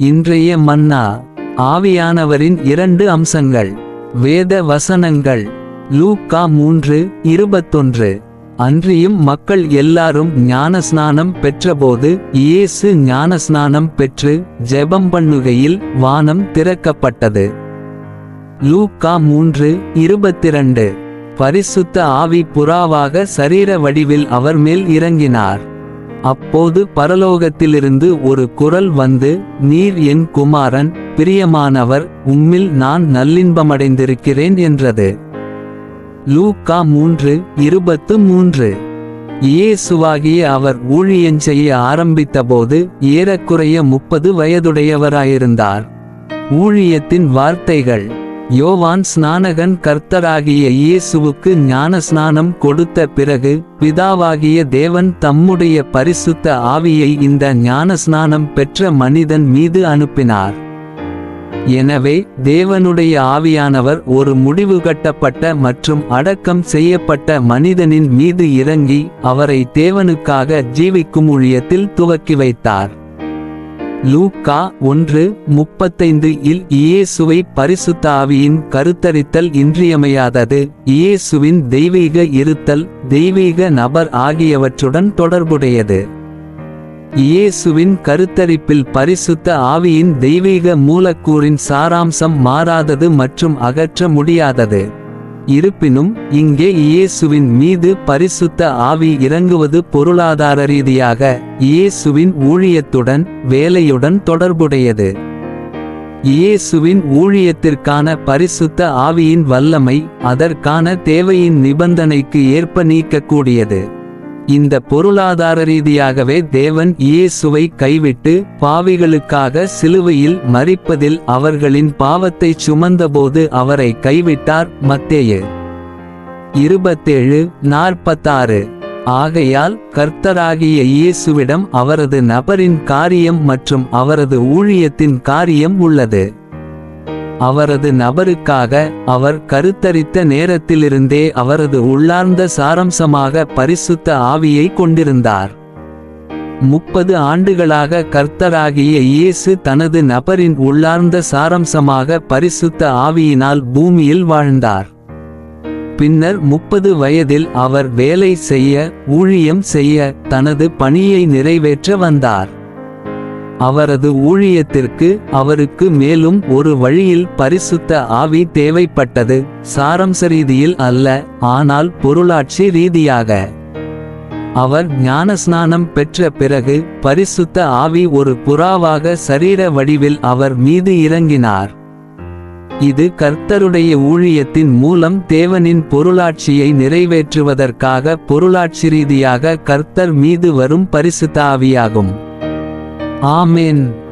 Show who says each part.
Speaker 1: இன்றைய மன்னா ஆவியானவரின் இரண்டு அம்சங்கள் வேத வசனங்கள் லூக்கா மூன்று இருபத்தொன்று. அன்றியும் மக்கள் எல்லாரும் ஞானஸ்நானம் பெற்றபோது இயேசு ஞானஸ்நானம் பெற்று ஜெபம் பண்ணுகையில் வானம் திறக்கப்பட்டது. லூக்கா மூன்று இருபத்திரண்டு. பரிசுத்த ஆவி புறாவாக சரீர வடிவில் அவர் மேல் இறங்கினார். அப்போது பரலோகத்திலிருந்து ஒரு குரல் வந்து நீர் என் குமாரன் பிரியமானவர் உம்மில் நான் நல்லின்பமடைந்திருக்கிறேன் என்றது. லூக்கா மூன்று இருபத்து மூன்று. இயேசுவாகிய அவர் ஊழியஞ்செய்ய ஆரம்பித்தபோது ஏறக்குறைய முப்பது வயதுடையவராயிருந்தார். ஊழியத்தின் வார்த்தைகள் யோவான் ஸ்நானகன் கர்த்தராகிய இயேசுவுக்கு ஞான ஸ்நானம் கொடுத்த பிறகு பிதாவாகிய தேவன் தம்முடைய பரிசுத்த ஆவியை இந்த ஞான ஸ்நானம் பெற்ற மனிதன் மீது அனுப்பினார். எனவே தேவனுடைய ஆவியானவர் ஒரு முடிவு கட்டப்பட்ட மற்றும் அடக்கம் செய்யப்பட்ட மனிதனின் மீது இறங்கி அவரை தேவனுக்காக ஜீவிக்கும் ஊழியத்தில் துவக்கி வைத்தார். லூக்கா ஒன்று முப்பத்தைந்து இல் இயேசுவை பரிசுத்த ஆவியின் கருத்தரித்தல் இன்றியமையாதது. இயேசுவின் தெய்வீக இருத்தல் தெய்வீக நபர் ஆகியவற்றுடன் தொடர்புடையது. இயேசுவின் கருத்தரிப்பில் பரிசுத்த ஆவியின் தெய்வீக மூலக்கூறின் சாராம்சம் மாறாதது மற்றும் அகற்ற முடியாதது. இருப்பினும் இங்கே இயேசுவின் மீது பரிசுத்த ஆவி இறங்குவது பொருளாதார ரீதியாக இயேசுவின் ஊழியத்துடன் வேலையுடன் தொடர்புடையது. இயேசுவின் ஊழியத்திற்கான பரிசுத்த ஆவியின் வல்லமை அதற்கான தேவையின் நிபந்தனைக்கு ஏற்ப நீக்கக்கூடியது. இந்த பொருளாதார ரீதியாகவே தேவன் இயேசுவை கைவிட்டு பாவிகளுக்காக சிலுவையில் மறிப்பதில் அவர்களின் பாவத்தை சுமந்தபோது அவரை கைவிட்டார். மத்தேயு இருபத்தேழு நாற்பத்தாறு. ஆகையால் கர்த்தராகிய இயேசுவிடம் அவரது நபரின் காரியம் மற்றும் அவரது ஊழியத்தின் காரியம் உள்ளது. அவரது நபருக்காக அவர் கருத்தரித்த நேரத்திலிருந்தே அவரது உள்ளார்ந்த சாரம்சமாக பரிசுத்த ஆவியை கொண்டிருந்தார். முப்பது ஆண்டுகளாக கர்த்தராகிய இயேசு தனது நபரின் உள்ளார்ந்த சாரம்சமாக பரிசுத்த ஆவியினால் பூமியில் வாழ்ந்தார். பின்னர் முப்பது வயதில் அவர் வேலை செய்ய ஊழியம் செய்ய தனது பணியை நிறைவேற்ற வந்தார். அவரது ஊழியத்திற்கு அவருக்கு மேலும் ஒரு வழியில் பரிசுத்த ஆவி தேவைப்பட்டது. சாரம்ச ரீதியில் அல்ல ஆனால் பொருளாட்சி ரீதியாக. அவர் ஞானஸ்நானம் பெற்ற பிறகு பரிசுத்த ஆவி ஒரு புறாவாக சரீர வடிவில் அவர் மீது இறங்கினார். இது கர்த்தருடைய ஊழியத்தின் மூலம் தேவனின் பொருளாட்சியை நிறைவேற்றுவதற்காக பொருளாட்சி ரீதியாக கர்த்தர் மீது வரும் பரிசுத்த ஆவியாகும். ஆமேன்.